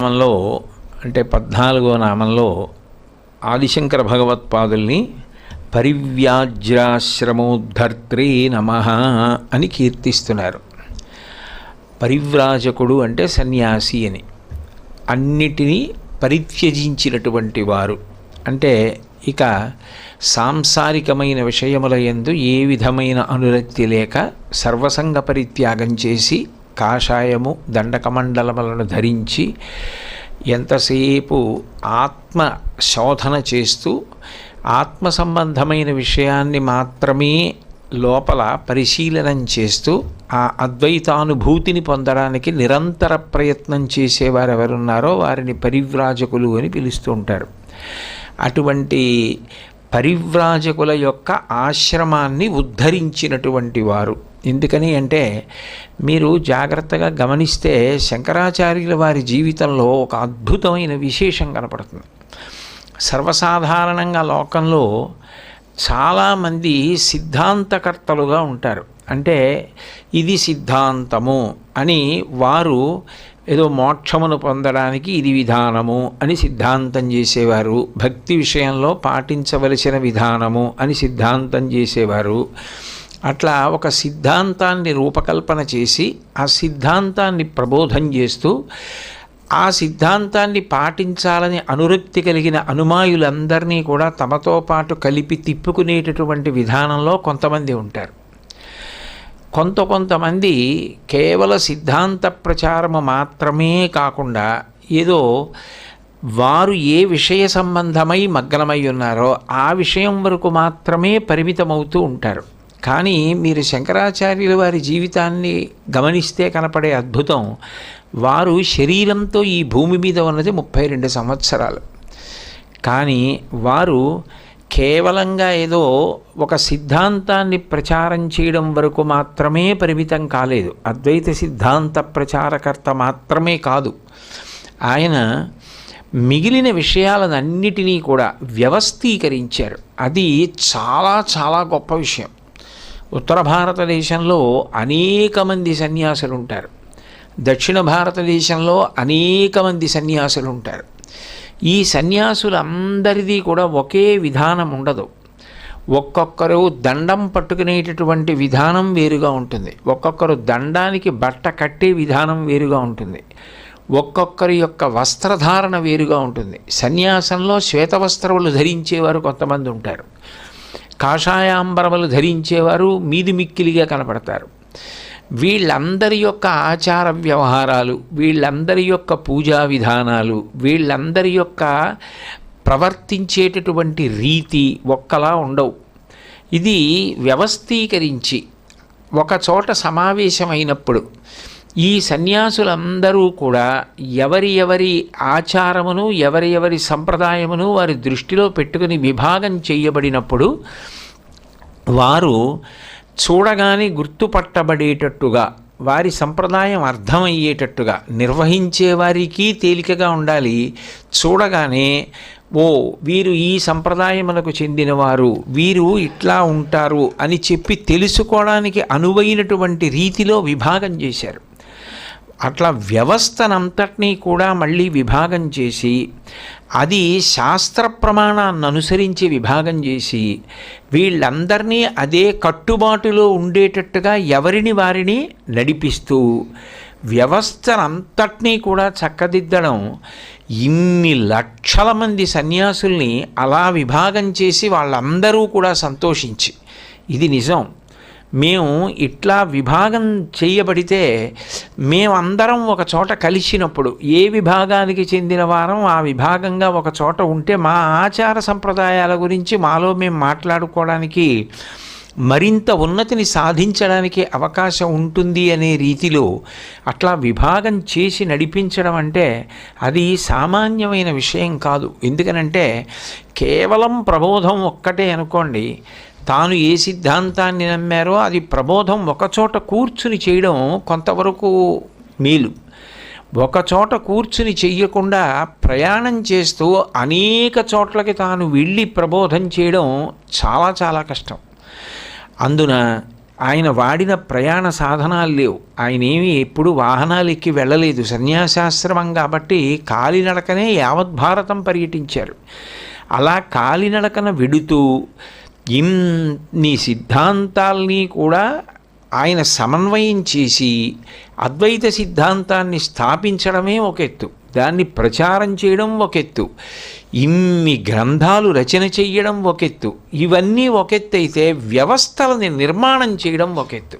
నామంలో అంటే పద్నాలుగో నామంలో ఆదిశంకర భగవత్పాదుల్ని పరివ్యాజ్రాశ్రమోద్ధర్త్రే నమ అని కీర్తిస్తున్నారు. పరివ్రాజకుడు అంటే సన్యాసి అని. అన్నిటినీ పరిత్యజించినటువంటి వారు. అంటే ఇక సాంసారికమైన విషయముల యందు ఏ విధమైన అనురక్తి లేక సర్వసంగ పరిత్యాగం చేసి కాషాయము దండకమండలములను ధరించి ఎంతసేపు ఆత్మ శోధన చేస్తూ ఆత్మ సంబంధమైన విషయాన్ని మాత్రమే లోపల పరిశీలనం చేస్తూ ఆ అద్వైతానుభూతిని పొందడానికి నిరంతర ప్రయత్నం చేసేవారు ఎవరున్నారో వారిని పరివ్రాజకులు అని పిలుస్తూ ఉంటారు. అటువంటి పరివ్రాజకుల యొక్క ఆశ్రమాన్ని ఉద్ధరించినటువంటి వారు. ఎందుకని అంటే మీరు జాగ్రత్తగా గమనిస్తే శంకరాచార్యుల వారి జీవితంలో ఒక అద్భుతమైన విశేషం కనపడుతుంది. సర్వసాధారణంగా లోకంలో చాలామంది సిద్ధాంతకర్తలుగా ఉంటారు. అంటే ఇది సిద్ధాంతము అని వారు ఏదో మోక్షమును పొందడానికి ఇది విధానము అని సిద్ధాంతం చేసేవారు. భక్తి విషయంలో పాటించవలసిన విధానము అని సిద్ధాంతం చేసేవారు. అట్లా ఒక సిద్ధాంతాన్ని రూపకల్పన చేసి ఆ సిద్ధాంతాన్ని ప్రబోధం చేస్తూ ఆ సిద్ధాంతాన్ని పాటించాలని అనురక్తి కలిగిన అనుమాయులందరినీ కూడా తమతో పాటు కలిపి తిప్పుకునేటటువంటి విధానంలో కొంతమంది ఉంటారు. కొంత కొంతమంది కేవల సిద్ధాంత ప్రచారము మాత్రమే కాకుండా ఏదో వారు ఏ విషయ సంబంధమై మగ్నమై ఉన్నారో ఆ విషయం వరకు మాత్రమే పరిమితమవుతూ ఉంటారు. కానీ మీరు శంకరాచార్యుల వారి జీవితాన్ని గమనిస్తే కనపడే అద్భుతం వారు శరీరంతో ఈ భూమి మీద ఉన్నది ముప్పై రెండు సంవత్సరాలు. కానీ వారు కేవలంగా ఏదో ఒక సిద్ధాంతాన్ని ప్రచారం చేయడం వరకు మాత్రమే పరిమితం కాలేదు. అద్వైత సిద్ధాంత ప్రచారకర్త మాత్రమే కాదు. ఆయన మిగిలిన విషయాలన్నిటినీ కూడా వ్యవస్థీకరించారు. అది చాలా చాలా గొప్ప విషయం. ఉత్తర భారతదేశంలో అనేక మంది సన్యాసులు ఉంటారు దక్షిణ భారతదేశంలో అనేక మంది సన్యాసులు ఉంటారు ఈ సన్యాసులందరిది కూడా ఒకే విధానం ఉండదు ఒక్కొక్కరు దండం పట్టుకునేటటువంటి విధానం వేరుగా ఉంటుంది. ఒక్కొక్కరు దండానికి బట్ట కట్టే విధానం వేరుగా ఉంటుంది. ఒక్కొక్కరి యొక్క వస్త్రధారణ వేరుగా ఉంటుంది. సన్యాసంలో శ్వేతవస్త్రములు ధరించేవారు కొంతమంది ఉంటారు. కాషాయాంబరములు ధరించేవారు మీది మిక్కిలిగా కనపడతారు. వీళ్ళందరి యొక్క ఆచార వ్యవహారాలు వీళ్ళందరి యొక్క పూజా విధానాలు వీళ్ళందరి యొక్క ప్రవర్తించేటటువంటి రీతి ఒక్కలా ఉండవు. ఇది వ్యవస్థీకరించి ఒక చోట సమావేశమైనప్పుడు ఈ సన్యాసులందరూ కూడా ఎవరి ఎవరి ఆచారమును ఎవరి ఎవరి సంప్రదాయమును వారి దృష్టిలో పెట్టుకుని విభాగం చేయబడినప్పుడు వారు చూడగానే గుర్తుపట్టబడేటట్టుగా వారి సంప్రదాయం అర్థమయ్యేటట్టుగా నిర్వహించే వారికి తేలికగా ఉండాలి. చూడగానే ఓ వీరు ఈ సంప్రదాయములకు చెందినవారు వీరు ఇట్లా ఉంటారు అని చెప్పి తెలుసుకోవడానికి అనువైనటువంటి రీతిలో విభాగం చేశారు. అట్లా వ్యవస్థనంతటినీ కూడా మళ్ళీ విభాగం చేసి అది శాస్త్ర ప్రమాణాన్ని అనుసరించి విభాగం చేసి వీళ్ళందరినీ అదే కట్టుబాటులో ఉండేటట్టుగా ఎవరిని వారిని నడిపిస్తూ వ్యవస్థనంతటినీ కూడా చక్కదిద్దడం ఇన్ని లక్షల మంది సన్యాసుల్ని అలా విభాగం చేసి వాళ్ళందరూ కూడా సంతోషించి. ఇది నిజం. మేము ఇట్లా విభాగం చేయబడితే మేమందరం ఒక చోట కలిసినప్పుడు ఏ విభాగానికి చెందిన వారం ఆ విభాగంగా ఒక చోట ఉంటే మా ఆచార సంప్రదాయాల గురించి మాలో మేము మాట్లాడుకోవడానికి మరింత ఉన్నతిని సాధించడానికి అవకాశం ఉంటుంది అనే రీతిలో అట్లా విభాగం చేసి నడిపించడం అంటే అది సామాన్యమైన విషయం కాదు. ఎందుకనంటే కేవలం ప్రబోధం ఒక్కటే అనుకోండి. తాను ఏ సిద్ధాంతాన్ని నమ్మారో అది ప్రబోధం ఒకచోట కూర్చుని చేయడం కొంతవరకు మేలు. ఒకచోట కూర్చుని చెయ్యకుండా ప్రయాణం చేస్తూ అనేక చోట్లకి తాను వెళ్ళి ప్రబోధం చేయడం చాలా చాలా కష్టం. అందున ఆయన వాడిన ప్రయాణ సాధనాలు లేవు. ఆయన ఏమి ఎప్పుడు వాహనాలు ఎక్కి వెళ్ళలేదు. సన్యాసాశ్రమం కాబట్టి కాలినడకనే యావద్భారతం పర్యటించారు. అలా కాలినడకన వెడుతూ ఇన్ని సిద్ధాంతాల్ని కూడా ఆయన సమన్వయం చేసి అద్వైత సిద్ధాంతాన్ని స్థాపించడమే ఒక ఎత్తు దాన్ని ప్రచారం చేయడం ఒక ఎత్తు ఇన్ని గ్రంథాలు రచన చెయ్యడం ఒక ఎత్తు ఇవన్నీ ఒక ఎత్తు అయితే వ్యవస్థలని నిర్మాణం చేయడం ఒక ఎత్తు